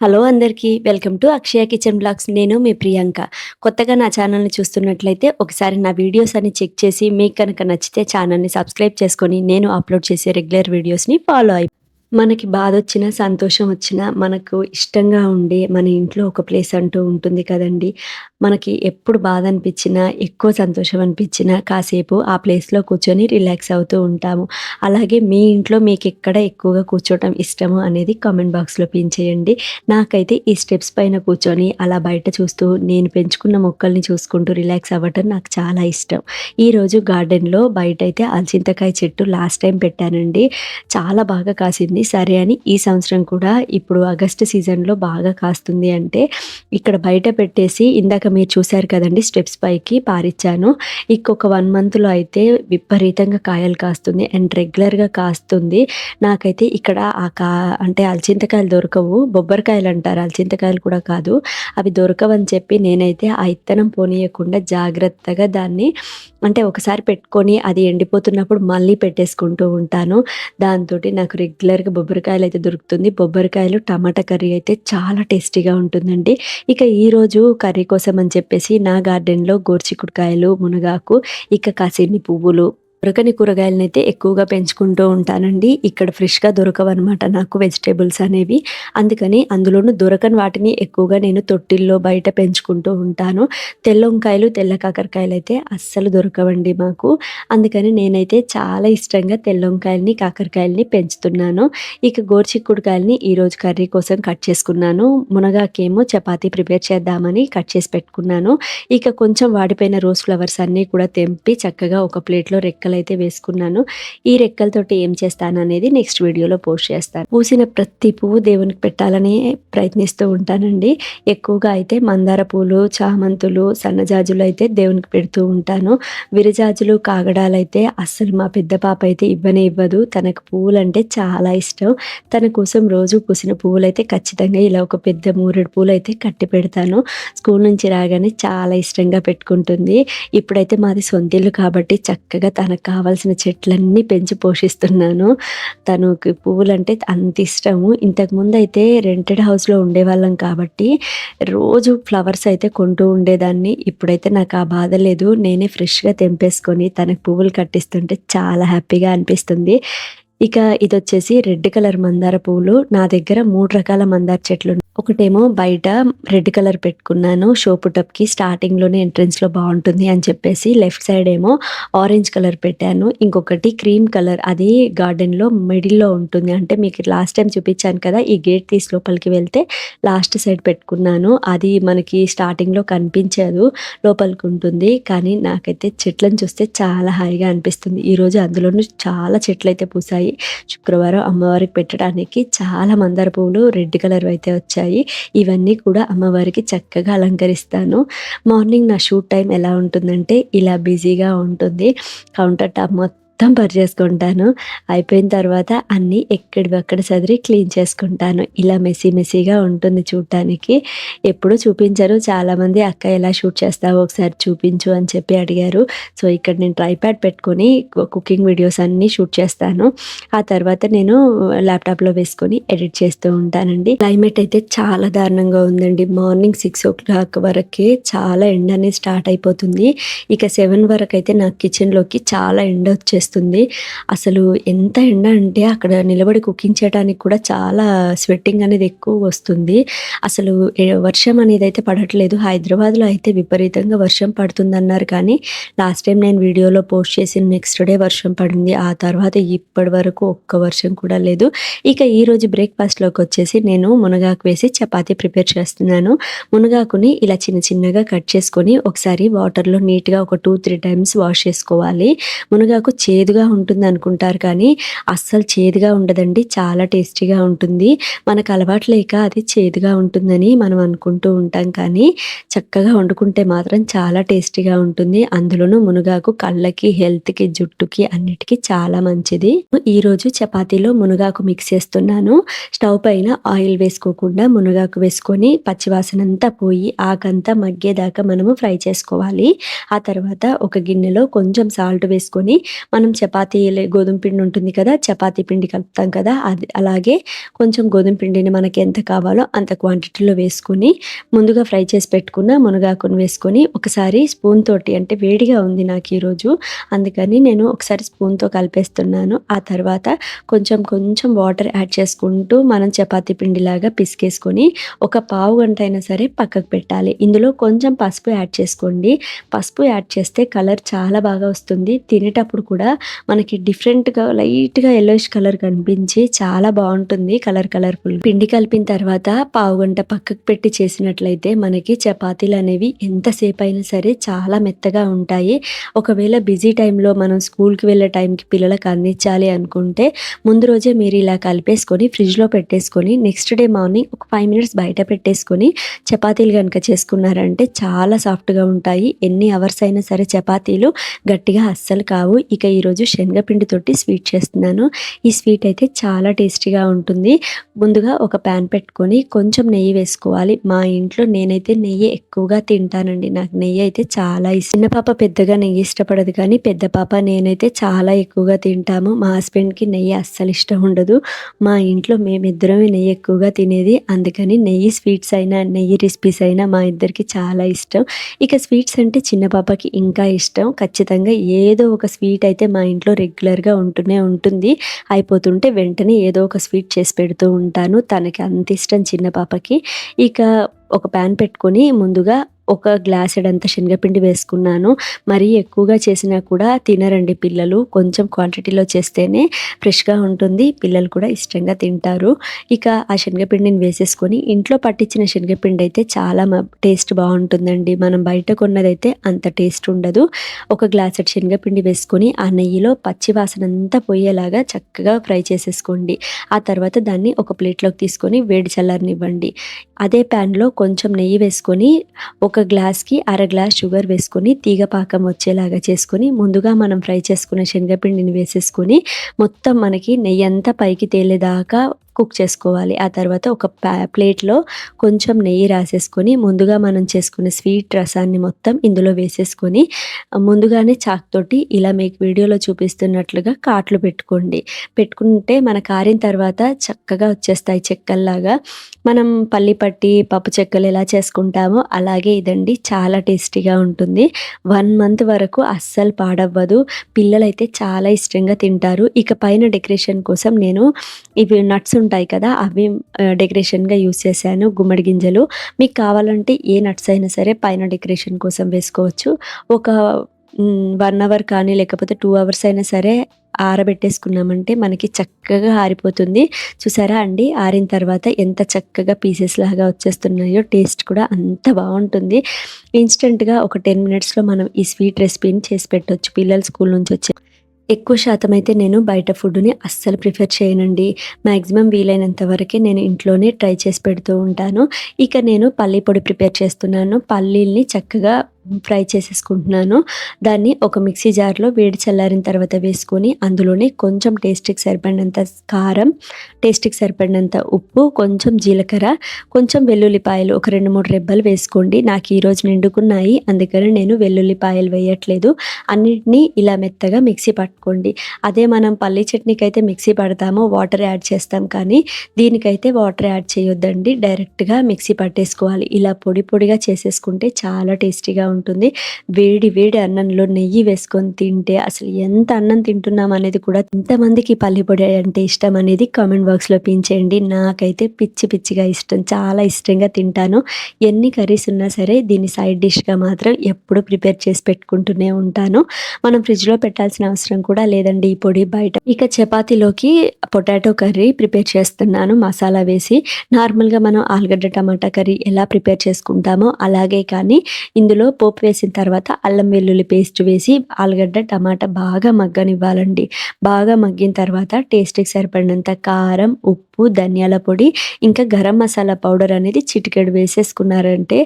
Hello అందరికీ welcome to Akshaya kitchen blogs. నేను మీ ప్రియాంక. కొత్తగా నా ఛానల్ని చూస్తున్నట్లయితే ఒకసారి నా వీడియోస్ అన్ని చెక్ చేసి మీకు కనుక నచ్చితే ఛానల్ని సబ్స్క్రైబ్ చేసుకొని నేను అప్లోడ్ చేసే రెగ్యులర్ వీడియోస్ని ఫాలో అయి మనకి బాధ వచ్చినా సంతోషం వచ్చినా మనకు ఇష్టంగా ఉండే మన ఇంట్లో ఒక ప్లేస్ అంటూ ఉంటుంది కదండి. మనకి ఎప్పుడు బాధ అనిపించినా ఎక్కువ సంతోషం అనిపించినా కాసేపు ఆ ప్లేస్లో కూర్చొని రిలాక్స్ అవుతూ ఉంటాము. అలాగే మీ ఇంట్లో మీకు ఎక్కడ ఎక్కువగా కూర్చోవటం ఇష్టము అనేది కామెంట్ బాక్స్లో పెంచేయండి నాకైతే ఈ స్టెప్స్ పైన కూర్చొని అలా బయట చూస్తూ నేను పెంచుకున్న మొక్కల్ని చూసుకుంటూ రిలాక్స్ అవ్వటం నాకు చాలా ఇష్టం. ఈరోజు గార్డెన్లో బయట అయితే అల్చింతకాయ చెట్టు లాస్ట్ టైం పెట్టానండి. చాలా బాగా కాసింది. సరే అని ఈ సంవత్సరం కూడా ఇప్పుడు ఆగస్టు సీజన్లో బాగా కాస్తుంది అంటే ఇక్కడ బయట పెట్టేసి ఇందాక మీరు చూశారు కదండి స్టెప్స్ పైకి పారిచ్చాను. ఇంకొక వన్ మంత్లో అయితే విపరీతంగా కాయలు కాస్తుంది అండ్ రెగ్యులర్గా కాస్తుంది. నాకైతే ఇక్కడ ఆ కా అంటే అల్చింతకాయలు దొరకవు. బొబ్బరికాయలు అంటారు. అలచింతకాయలు కూడా కాదు. అవి దొరకవని చెప్పి నేనైతే ఆ ఇత్తనం పోనీయకుండా జాగ్రత్తగా దాన్ని అంటే ఒకసారి పెట్టుకొని అది ఎండిపోతున్నప్పుడు మళ్ళీ పెట్టేసుకుంటూ ఉంటాను. దాంతో నాకు రెగ్యులర్గా బొబ్బరికాయలు అయితే దొరుకుతుంది. బొబ్బరికాయలు టమాటా కర్రీ అయితే చాలా టేస్టీగా ఉంటుందండి. ఇక ఈరోజు కర్రీ కోసం అని చెప్పేసి నా గార్డెన్లో గోర్చికుడికాయలు మునగాకు ఇక కాసిన్ని పువ్వులు దొరకని కూరగాయలను అయితే ఎక్కువగా పెంచుకుంటూ ఉంటానండి. ఇక్కడ ఫ్రెష్గా దొరకవన్నమాట నాకు వెజిటేబుల్స్ అనేవి. అందుకని అందులోనూ దొరకని వాటిని ఎక్కువగా నేను తొట్టిల్లో బయట పెంచుకుంటూ ఉంటాను. తెల్ల వంకాయలు తెల్ల కాకరకాయలు అయితే అస్సలు దొరకవండి మాకు. అందుకని నేనైతే చాలా ఇష్టంగా తెల్ల వంకాయలని కాకరకాయలని పెంచుతున్నాను. ఇక గోర్చిక్కుడుకాయలని ఈరోజు కర్రీ కోసం కట్ చేసుకున్నాను. మునగాకేమో చపాతీ ప్రిపేర్ చేద్దామని కట్ చేసి పెట్టుకున్నాను. ఇక కొంచెం వాడిపోయిన రోజ్ ఫ్లవర్స్ అన్నీ కూడా తెంపి చక్కగా ఒక ప్లేట్లో రెక్కలు అయితే వేసుకున్నాను. ఈ రెక్కలతోటి ఏం చేస్తాను అనేది నెక్స్ట్ వీడియోలో పోస్ట్ చేస్తాను. పూసిన ప్రతి పువ్వు దేవునికి పెట్టాలని ప్రయత్నిస్తూ ఉంటానండి. ఎక్కువగా అయితే మందార పూలు చామంతులు సన్నజాజులు అయితే దేవునికి పెడుతూ ఉంటాను. విరజాజులు కాగడాలు అయితే అస్సలు మా పెద్ద పాప అయితే ఇవ్వనే ఇవ్వదు. తనకు పువ్వులు అంటే చాలా ఇష్టం. తన కోసం రోజు పూసిన పువ్వులు అయితే ఖచ్చితంగా ఇలా ఒక పెద్ద మూరెడు పూలు అయితే కట్టి పెడతాను. స్కూల్ నుంచి రాగానే చాలా ఇష్టంగా పెట్టుకుంటుంది. ఇప్పుడైతే మాది సొంతిల్లు కాబట్టి చక్కగా తన తనకు కావాల్సిన చెట్లన్నీ పెంచి పోషిస్తున్నాను. తనకి పువ్వులంటే అంత ఇష్టము. ఇంతకుముందు అయితే రెంటెడ్ హౌస్లో ఉండేవాళ్ళం కాబట్టి రోజు ఫ్లవర్స్ అయితే కొంటూ ఉండేదాన్ని. ఇప్పుడైతే నాకు ఆ బాధ లేదు. నేనే ఫ్రెష్గా తెంపేసుకొని తనకు పువ్వులు కట్టిస్తుంటే చాలా హ్యాపీగా అనిపిస్తుంది. ఇక ఇది వచ్చేసి రెడ్ కలర్ మందార పువ్వులు. నా దగ్గర మూడు రకాల మందార చెట్లు ఉన్నాయి. ఒకటేమో బయట రెడ్ కలర్ పెట్టుకున్నాను. షోపుటప్కి స్టార్టింగ్లోనే ఎంట్రెన్స్లో బాగుంటుంది అని చెప్పేసి లెఫ్ట్ సైడ్ ఏమో ఆరెంజ్ కలర్ పెట్టాను. ఇంకొకటి క్రీమ్ కలర్. అది గార్డెన్లో మిడిల్లో ఉంటుంది. అంటే మీకు లాస్ట్ టైం చూపించాను కదా ఈ గేట్ తీసి లోపలికి వెళ్తే లాస్ట్ సైడ్ పెట్టుకున్నాను. అది మనకి స్టార్టింగ్లో కనిపించదు లోపలికి ఉంటుంది. కానీ నాకైతే చెట్లను చూస్తే చాలా హాయిగా అనిపిస్తుంది. ఈరోజు అందులోనూ చాలా చెట్లు అయితే పూసాయి. శుక్రవారం అమ్మవారికి పెట్టడానికి చాలా మందార పువ్వులు రెడ్ కలర్ అయితే వచ్చాయి. ఇవన్నీ కూడా అమ్మవారికి చక్కగా అలంకరిస్తాను. మార్నింగ్ నా షూట్ టైం ఎలా ఉంటుందంటే ఇలా బిజీగా ఉంటుంది. కౌంటర్ టాప్ మొత్తం మొత్తం పరిచేసుకుంటాను. అయిపోయిన తర్వాత అన్నీ ఎక్కడివక్కడ చదిరి క్లీన్ చేసుకుంటాను. ఇలా మెస్సీ మెస్సీగా ఉంటుంది చూడటానికి ఎప్పుడు చూపించరు. చాలామంది అక్క ఎలా షూట్ చేస్తావో ఒకసారి చూపించు అని చెప్పి అడిగారు. సో ఇక్కడ నేను ట్రైప్యాడ్ పెట్టుకొని కుకింగ్ వీడియోస్ అన్నీ షూట్ చేస్తాను. ఆ తర్వాత నేను ల్యాప్టాప్లో వేసుకొని ఎడిట్ చేస్తూ ఉంటానండి. క్లైమేట్ అయితే చాలా దారుణంగా ఉందండి. మార్నింగ్ సిక్స్ ఓ క్లాక్ వరకే చాలా ఎండ అనేది స్టార్ట్ అయిపోతుంది. ఇక సెవెన్ వరకు అయితే నా కిచెన్లోకి చాలా ఎండ వచ్చేస్తుంది. అసలు ఎంత ఎండ అంటే అక్కడ నిలబడి కుకింగ్ చేయడానికి కూడా చాలా స్వెట్టింగ్ అనేది ఎక్కువ వస్తుంది. అసలు వర్షం అనేది అయితే పడట్లేదు. హైదరాబాద్లో అయితే విపరీతంగా వర్షం పడుతుందన్నారు కానీ లాస్ట్ టైం నేను వీడియోలో పోస్ట్ చేసిన నెక్స్ట్ డే వర్షం పడింది. ఆ తర్వాత ఇప్పటి వరకు ఒక్క వర్షం కూడా లేదు. ఇక ఈరోజు బ్రేక్ఫాస్ట్లోకి వచ్చేసి నేను మునగాకు వేసి చపాతీ ప్రిపేర్ చేస్తున్నాను. మునగాకుని ఇలా చిన్న చిన్నగా కట్ చేసుకొని ఒకసారి వాటర్లో నీట్గా ఒక టూ త్రీ టైమ్స్ వాష్ చేసుకోవాలి. మునగాకు చేదుగా ఉంటుంది అనుకుంటారు కానీ అస్సలు చేదుగా ఉండదండి. చాలా టేస్టీగా ఉంటుంది. మనకు అలవాటు లేక అది చేదుగా ఉంటుందని మనం అనుకుంటూ ఉంటాం కానీ చక్కగా వండుకుంటే మాత్రం చాలా టేస్టీగా ఉంటుంది. అందులోనూ మునగాకు కళ్ళకి హెల్త్కి జుట్టుకి అన్నిటికీ చాలా మంచిది. ఈరోజు చపాతీలో మునగాకు మిక్స్ చేస్తున్నాను. స్టవ్ పైన ఆయిల్ వేసుకోకుండా మునగాకు వేసుకొని పచ్చివాసన అంతా పోయి ఆకంతా మగ్గేదాకా మనము ఫ్రై చేసుకోవాలి. ఆ తర్వాత ఒక గిన్నెలో కొంచెం సాల్ట్ వేసుకొని మనం మనం చపాతీ గోధుమ పిండి ఉంటుంది కదా చపాతీ పిండి కలుపుతాం కదా అది అలాగే కొంచెం గోధుమ పిండిని మనకి ఎంత కావాలో అంత క్వాంటిటీలో వేసుకుని ముందుగా ఫ్రై చేసి పెట్టుకున్న మునగాకును వేసుకొని ఒకసారి స్పూన్ తోటి అంటే వేడిగా ఉంది నాకు ఈరోజు అందుకని నేను ఒకసారి స్పూన్తో కలిపేస్తున్నాను. ఆ తర్వాత కొంచెం కొంచెం వాటర్ యాడ్ చేసుకుంటూ మనం చపాతీ పిండిలాగా పిసికేసుకొని ఒక పావు గంట అయినా సరే పక్కకు పెట్టాలి. ఇందులో కొంచెం పసుపు యాడ్ చేసుకోండి. పసుపు యాడ్ చేస్తే కలర్ చాలా బాగా వస్తుంది. తినేటప్పుడు కూడా మనకి డిఫరెంట్గా లైట్గా ఎల్లోష్ కలర్ కనిపించి చాలా బాగుంటుంది కలర్ కలర్ఫుల్ పిండి కలిపిన తర్వాత పావు గంట పక్కకు పెట్టి చేసినట్లయితే మనకి చపాతీలు అనేవి ఎంతసేపు అయినా సరే చాలా మెత్తగా ఉంటాయి. ఒకవేళ బిజీ టైంలో మనం స్కూల్కి వెళ్ళే టైంకి పిల్లలకు అందించాలి అనుకుంటే ముందు రోజే మీరు ఇలా కలిపేసుకొని ఫ్రిడ్జ్లో పెట్టేసుకొని నెక్స్ట్ డే మార్నింగ్ ఒక ఫైవ్ మినిట్స్ బయట పెట్టేసుకొని చపాతీలు కనుక చేసుకున్నారంటే చాలా సాఫ్ట్గా ఉంటాయి. ఎన్ని అవర్స్ అయినా సరే చపాతీలు గట్టిగా అస్సలు కావు. ఇక ఈరోజు శనగపిండితోటి స్వీట్ చేస్తున్నాను. ఈ స్వీట్ అయితే చాలా టేస్టీగా ఉంటుంది. ముందుగా ఒక ప్యాన్ పెట్టుకొని కొంచెం నెయ్యి వేసుకోవాలి. మా ఇంట్లో నేనైతే నెయ్యి ఎక్కువగా తింటానండి. నాకు నెయ్యి అయితే చాలా ఇష్టం. చిన్న పాప పెద్దగా నెయ్యి ఇష్టపడదు కానీ పెద్ద పాప నేనైతే చాలా ఎక్కువగా తింటాము. మా హస్బెండ్కి నెయ్యి అస్సలు ఇష్టం ఉండదు. మా ఇంట్లో మేమిద్దరమే నెయ్యి ఎక్కువగా తినేది. అందుకని నెయ్యి స్వీట్స్ అయినా నెయ్యి రెసిపీస్ అయినా మా ఇద్దరికి చాలా ఇష్టం. ఇక స్వీట్స్ అంటే చిన్న పాపకి ఇంకా ఇష్టం. ఖచ్చితంగా ఏదో ఒక స్వీట్ అయితే మా ఇంట్లో రెగ్యులర్గా ఉంటూనే ఉంటుంది. అయిపోతుంటే వెంటనే ఏదో ఒక స్వీట్ చేసి పెడుతూ ఉంటాను. తనకి అంత ఇష్టం చిన్న పాపకి. ఇక ఒక ప్యాన్ పెట్టుకొని ముందుగా ఒక గ్లాసెడంత శనగపిండి వేసుకున్నాను. మరీ ఎక్కువగా చేసినా కూడా తినరండి పిల్లలు. కొంచెం క్వాంటిటీలో చేస్తేనే ఫ్రెష్గా ఉంటుంది. పిల్లలు కూడా ఇష్టంగా తింటారు. ఇక ఆ శనగపిండిని వేసేసుకొని ఇంట్లో పట్టించిన శనగపిండి అయితే చాలా టేస్ట్ బాగుంటుందండి. మనం బయట కొన్నదైతే అంత టేస్ట్ ఉండదు. ఒక గ్లాసెడ్ శనగపిండి వేసుకొని ఆ నెయ్యిలో పచ్చి వాసన అంతా పోయేలాగా చక్కగా ఫ్రై చేసేసుకోండి. ఆ తర్వాత దాన్ని ఒక ప్లేట్లోకి తీసుకొని వేడి చల్లారనివ్వండి. అదే ప్యాన్లో కొంచెం నెయ్యి వేసుకొని ఒక ఒక గ్లాస్కి అర గ్లాస్ షుగర్ వేసుకొని తీగ పాకం వచ్చేలాగా చేసుకొని ముందుగా మనం ఫ్రై చేసుకున్న శనగపిండిని వేసేసుకొని మొత్తం మనకి నెయ్యి అంతా పైకి తేలేదాకా కుక్ చేసుకోవాలి. ఆ తర్వాత ఒక ప్లేట్లో కొంచెం నెయ్యి రాసేసుకొని ముందుగా మనం చేసుకునే స్వీట్ రసాన్ని మొత్తం ఇందులో వేసేసుకొని ముందుగానే చాక్ తోటి ఇలా మీకు వీడియోలో చూపిస్తున్నట్లుగా కాట్లు పెట్టుకోండి. పెట్టుకుంటే మన కారిన తర్వాత చక్కగా వచ్చేస్తాయి చెక్కల్లాగా. మనం పల్లి పట్టి పప్పు చెక్కలు ఎలా చేసుకుంటామో అలాగే ఇదండి చాలా టేస్టీగా ఉంటుంది. వన్ మంత్ వరకు అస్సలు పాడవ్వదు. పిల్లలైతే చాలా ఇష్టంగా తింటారు. ఇక పైన డెకరేషన్ కోసం నేను ఇవి నట్స్ ఉంటాయి కదా అవి డెకరేషన్గా యూస్ చేశాను గుమ్మడి గింజలు. మీకు కావాలంటే ఏ నట్స్ అయినా సరే పైన డెకరేషన్ కోసం వేసుకోవచ్చు. ఒక వన్ అవర్ కానీ లేకపోతే టూ అవర్స్ అయినా సరే ఆరబెట్టేసుకున్నామంటే మనకి చక్కగా ఆరిపోతుంది. చూసారా అండి? ఆరిన తర్వాత ఎంత చక్కగా పీసెస్ లాగా వచ్చేస్తున్నాయో టేస్ట్ కూడా అంత బాగుంటుంది. ఇన్స్టెంట్గా ఒక టెన్ మినిట్స్లో మనం ఈ స్వీట్ రెసిపీని చేసి పెట్టవచ్చు పిల్లలు స్కూల్ నుంచి వచ్చే ఎక్కువ శాతం అయితే నేను బయట ఫుడ్ని అస్సలు ప్రిఫర్ చేయనండి. మ్యాక్సిమం వీలైనంత వరకే నేను ఇంట్లోనే ట్రై చేసి పెడుతూ ఉంటాను. ఇక నేను పల్లీ పొడి ప్రిపేర్ చేస్తున్నాను. పల్లీల్ని చక్కగా ఫ్రై చేసేసుకుంటున్నాను. దాన్ని ఒక మిక్సీ జార్లో వేడి చల్లారిన తర్వాత వేసుకొని అందులోనే కొంచెం టేస్ట్కి సరిపడినంత కారం టేస్ట్కి సరిపడినంత ఉప్పు కొంచెం జీలకర్ర కొంచెం వెల్లుల్లిపాయలు ఒక రెండు మూడు రెబ్బలు వేసుకోండి. నాకు ఈరోజు నిండుకున్నాయి. అందుకని నేను వెల్లుల్లిపాయలు వేయట్లేదు. అన్నిటినీ ఇలా మెత్తగా మిక్సీ పట్టుకోండి. అదే మనం పల్లి చట్నీకి అయితే మిక్సీ పడతామో వాటర్ యాడ్ చేస్తాం కానీ దీనికైతే వాటర్ యాడ్ చేయొద్దండి. డైరెక్ట్గా మిక్సీ పట్టేసుకోవాలి. ఇలా పొడి పొడిగా చేసేసుకుంటే చాలా టేస్టీగా ఉంటుంది ఉంటుంది వేడి వేడి అన్నంలో నెయ్యి వేసుకొని తింటే అసలు ఎంత అన్నం తింటున్నాం అనేది కూడా ఎంతమందికి పల్లిపొడి అంటే ఇష్టం అనేది కామెంట్ బాక్స్లో పెంచేయండి. నాకైతే పిచ్చి పిచ్చిగా ఇష్టం చాలా ఇష్టంగా తింటాను. ఎన్ని కర్రీస్ ఉన్నా సరే దీన్ని సైడ్ డిష్గా మాత్రం ఎప్పుడు ప్రిపేర్ చేసి పెట్టుకుంటూనే ఉంటాను. మనం ఫ్రిడ్జ్లో పెట్టాల్సిన అవసరం కూడా లేదండి ఈ పొడి. బయట ఇక చపాతీలోకి పొటాటో కర్రీ ప్రిపేర్ చేస్తున్నాను మసాలా వేసి. నార్మల్గా మనం ఆలుగడ్డ టమాటా కర్రీ ఎలా ప్రిపేర్ చేసుకుంటామో అలాగే కానీ ఇందులో పోపు వేసిన తర్వాత అల్లం వెల్లుల్లి పేస్ట్ వేసి ఆలుగడ్డ టమాటా బాగా మగ్గనివ్వాలండి. బాగా మగ్గిన తర్వాత టేస్ట్కి సరిపడినంత కారం ఉప్పు ధనియాల పొడి ఇంకా గరం మసాలా పౌడర్ అనేది చిటికెడు వేసేసుకున్నారంటే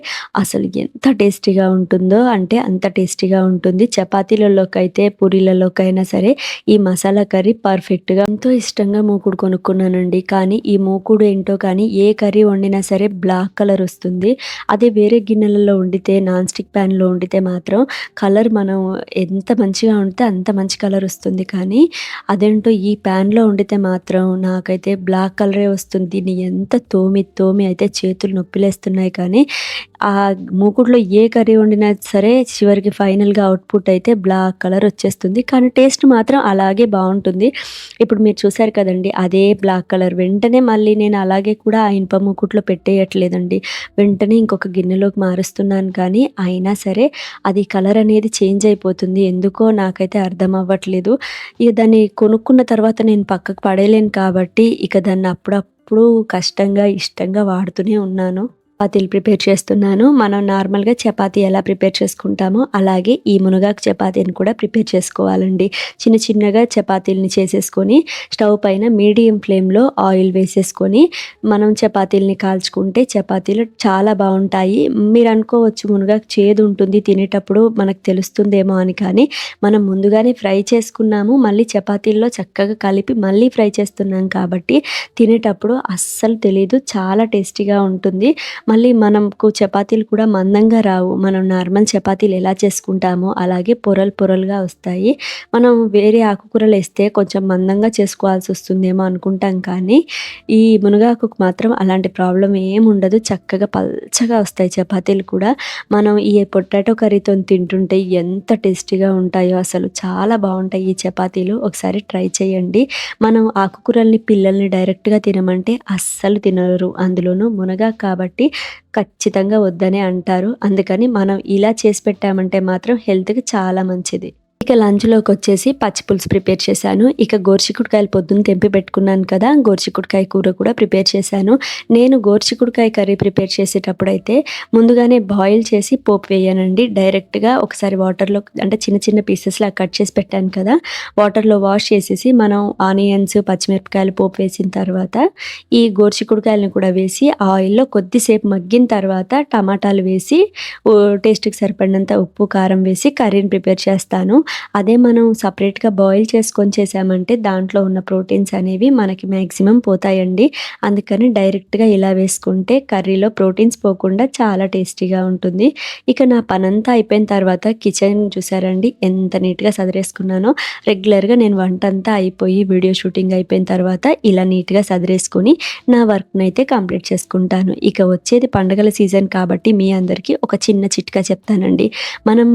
అసలు ఎంత టేస్టీగా ఉంటుందో అంటే అంత టేస్టీగా ఉంటుంది. చపాతీలలోకైతే పూరీలలోకైనా పూరీలలోకి అయినా సరే ఈ మసాలా కర్రీ పర్ఫెక్ట్గా ఎంతో ఇష్టంగా మూకుడు కొనుక్కున్నానండి. కానీ ఈ మూకుడు ఏంటో కానీ ఏ కర్రీ వండినా సరే బ్లాక్ కలర్ వస్తుంది. అదే వేరే గిన్నెలలో వండితే నాన్ స్టిక్ ప్యాన్ ప్యాన్‌లో వండితే మాత్రం కలర్ మనం ఎంత మంచిగా ఉంటే అంత మంచి కలర్ వస్తుంది. కానీ అదేంటో ఈ ప్యాన్‌లో వండితే మాత్రం నాకైతే బ్లాక్ కలరే వస్తుంది. దీన్ని ఎంత తోమి తోమి అయితే చేతులు నొప్పిలేస్తున్నాయి కానీ ఆ మూకుడులో ఏ కర్రీ వండినా సరే చివరికి ఫైనల్‌గా అవుట్‌పుట్ అయితే బ్లాక్ కలర్ వచ్చేస్తుంది. కానీ టేస్ట్ మాత్రం అలాగే బాగుంటుంది ఇప్పుడు మీరు చూసారు కదండీ! అదే బ్లాక్ కలర్ వెంటనే మళ్ళీ నేను అలాగే కూడా ఆ ఇనుప మూకుట్లో పెట్టేయట్లేదండి. వెంటనే ఇంకొక గిన్నెలోకి మారుస్తున్నాను కానీ అయినా సరే అది కలర్ అనేది చేంజ్ అయిపోతుంది. ఎందుకో నాకైతే అర్థం అవ్వట్లేదు. ఇక దాన్ని కొనుక్కున్న తర్వాత నేను పక్కకు పడేయలేను కాబట్టి ఇక దాన్ని అప్పుడప్పుడు కష్టంగా, ఇష్టంగా వాడుతూనే ఉన్నాను. చపాతీలు ప్రిపేర్ చేస్తున్నాను. మనం నార్మల్‌గా చపాతీ ఎలా ప్రిపేర్ చేసుకుంటామో అలాగే ఈ మునగాకు చపాతీని కూడా ప్రిపేర్ చేసుకోవాలండి. చిన్న చిన్నగా చపాతీలని చేసేసుకొని స్టవ్ పైన మీడియం ఫ్లేమ్‌లో ఆయిల్ వేసేసుకొని మనం చపాతీలని కాల్చుకుంటే చపాతీలు చాలా బాగుంటాయి మీరు అనుకోవచ్చు మునగాకు చేదు ఉంటుంది తినేటప్పుడు మనకు తెలుస్తుందేమో అని కానీ మనం ముందుగానే ఫ్రై చేసుకున్నాము. మళ్ళీ చపాతీల్లో చక్కగా కలిపి మళ్ళీ ఫ్రై చేస్తున్నాం కాబట్టి తినేటప్పుడు అస్సలు తెలీదు. చాలా టేస్టీగా ఉంటుంది. మళ్ళీ మనకు చపాతీలు కూడా మందంగా రావు. మనం నార్మల్ చపాతీలు ఎలా చేసుకుంటామో అలాగే పొరలు పొరలుగా వస్తాయి. మనం వేరే ఆకుకూరలు వేస్తే కొంచెం మందంగా చేసుకోవాల్సి వస్తుందేమో అనుకుంటాం కానీ ఈ మునగాకుకు మాత్రం అలాంటి ప్రాబ్లమ్ ఏముండదు. చక్కగా పల్చగా వస్తాయి చపాతీలు కూడా. మనం ఈ పొటాటో కర్రీతో తింటుంటే ఎంత టేస్టీగా ఉంటాయో అసలు చాలా బాగుంటాయి ఈ చపాతీలు. ఒకసారి ట్రై చేయండి. మనం ఆకుకూరల్ని పిల్లల్ని డైరెక్ట్‌గా తినమంటే అస్సలు తినరు. అందులోనూ మునగాకు కాబట్టి ఖచ్చితంగా వద్దనే అంటారు. అందుకని మనం ఇలా చేసి పెట్టామంటే మాత్రం హెల్త్‌కి చాలా మంచిది. ఇక లంచ్‌లోకొచ్చేసి పచ్చి పులుసు ప్రిపేర్ చేశాను. ఇక గోర్చికుడికాయలు పొద్దున్న తెంపి పెట్టుకున్నాను కదా! గోర్చికుడికాయ కూర కూడా ప్రిపేర్ చేశాను. నేను గోర్చికుడికాయ కర్రీ ప్రిపేర్ చేసేటప్పుడు అయితే ముందుగానే బాయిల్ చేసి పోపు వేయనండి. డైరెక్ట్‌గా ఒకసారి వాటర్‌లో అంటే చిన్న చిన్న పీసెస్‌లా కట్ చేసి పెట్టాను కదా! వాటర్‌లో వాష్ చేసేసి మనం ఆనియన్స్, పచ్చిమిరపకాయలు పోపు వేసిన తర్వాత ఈ గోర్చికుడికాయలను కూడా వేసి ఆయిల్‌లో కొద్దిసేపు మగ్గిన తర్వాత టమాటాలు వేసి టేస్ట్‌కి సరిపడినంత ఉప్పు, కారం వేసి కర్రీని ప్రిపేర్ చేస్తాను. అదే మనం సపరేట్గా బాయిల్ చేసుకొని చేసామంటే దాంట్లో ఉన్న ప్రోటీన్స్ అనేవి మనకి మ్యాక్సిమం పోతాయండి. అందుకని డైరెక్ట్‌గా ఇలా వేసుకుంటే కర్రీలో ప్రోటీన్స్ పోకుండా చాలా టేస్టీగా ఉంటుంది. ఇక నా పనంతా అయిపోయిన తర్వాత కిచెన్ చూసారండి ఎంత నీట్‌గా సదిరేసుకున్నానో. రెగ్యులర్‌గా నేను వంట అంతా అయిపోయి వీడియో షూటింగ్ అయిపోయిన తర్వాత ఇలా నీట్‌గా సదిరేసుకుని నా వర్క్‌నైతే కంప్లీట్ చేసుకుంటాను. ఇక వచ్చేది పండగల సీజన్ కాబట్టి మీ అందరికీ ఒక చిన్న చిట్కా చెప్తానండి. మనం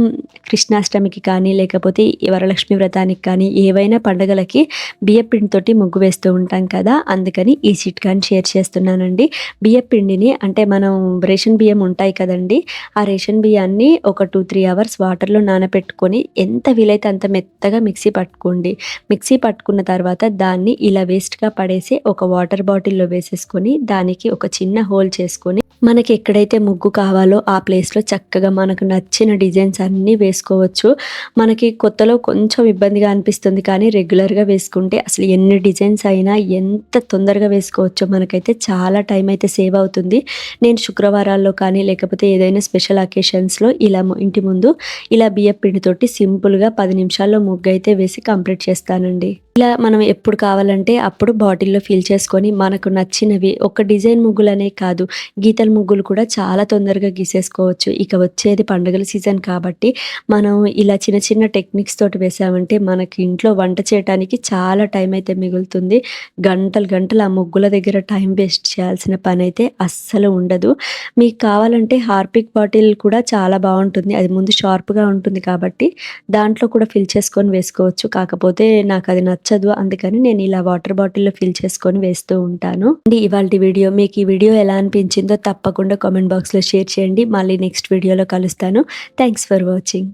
కృష్ణాష్టమికి కానీ లేకపోతే ఈ వరలక్ష్మి వ్రతానికి కానీ ఏవైనా పండగలకి బియ్యపిండితోటి ముగ్గు వేస్తూ ఉంటాం కదా! అందుకని ఈ చిట్కాని షేర్ చేస్తున్నానండి. బియ్యపిండిని అంటే మనం రేషన్ బియ్యం ఉంటాయి కదండీ! ఆ రేషన్ బియ్యాన్ని ఒక 2, 3 అవర్స్ వాటర్‌లో నానబెట్టుకొని ఎంత వీలైతే అంత మెత్తగా మిక్సీ పట్టుకోండి. మిక్సీ పట్టుకున్న తర్వాత దాన్ని ఇలా వేస్ట్‌గా పడేసి ఒక వాటర్ బాటిల్‌లో వేసేసుకొని దానికి ఒక చిన్న హోల్ చేసుకొని మనకి ఎక్కడైతే ముగ్గు కావాలో ఆ ప్లేస్‌లో చక్కగా మనకు నచ్చిన డిజైన్స్ అన్నీ వేసుకోవచ్చు. మనకి కొత్తలో కొంచెం ఇబ్బందిగా అనిపిస్తుంది కానీ రెగ్యులర్‌గా వేసుకుంటే అసలు ఎన్ని డిజైన్స్ అయినా ఎంత తొందరగా వేసుకోవచ్చో మనకైతే చాలా టైం అయితే సేవ్ అవుతుంది. నేను శుక్రవారాల్లో కానీ లేకపోతే ఏదైనా స్పెషల్ అకేషన్స్‌లో ఇలా ఇంటి ముందు ఇలా బియ్య పిండితోటి సింపుల్‌గా పది నిమిషాల్లో ముగ్గు అయితే వేసి కంప్లీట్ చేస్తానండి. ఇలా మనం ఎప్పుడు కావాలంటే అప్పుడు బాటిల్‌లో ఫిల్ చేసుకొని మనకు నచ్చినవి ఒక డిజైన్ ముగ్గులనే కాదు గీతల ముగ్గులు కూడా చాలా తొందరగా గీసేసుకోవచ్చు. ఇక వచ్చేది పండుగల సీజన్ కాబట్టి మనం ఇలా చిన్న చిన్న టెక్నిక్స్ తోటి వేసామంటే మనకి ఇంట్లో వంట చేయటానికి చాలా టైం అయితే మిగులుతుంది. గంటలు గంటలు ఆ ముగ్గుల దగ్గర టైం వేస్ట్ చేయాల్సిన పని అయితే అస్సలు ఉండదు. మీకు కావాలంటే హార్పిక్ బాటిల్ కూడా చాలా బాగుంటుంది అది ముందు షార్ప్‌గా ఉంటుంది కాబట్టి దాంట్లో కూడా ఫిల్ చేసుకొని వేసుకోవచ్చు. కాకపోతే నాకు అది నచ్చదు. అందుకని నేను ఇలా వాటర్ బాటిల్‌లో ఫిల్ చేసుకొని వేస్తూ ఉంటాను. అండి ఇవాళ వీడియో మీకు ఈ వీడియో ఎలా అనిపించిందో తప్పకుండా కామెంట్ బాక్స్‌లో షేర్ చేయండి. మళ్ళీ నెక్స్ట్ వీడియోలో కలుస్తాను. Thanks for watching.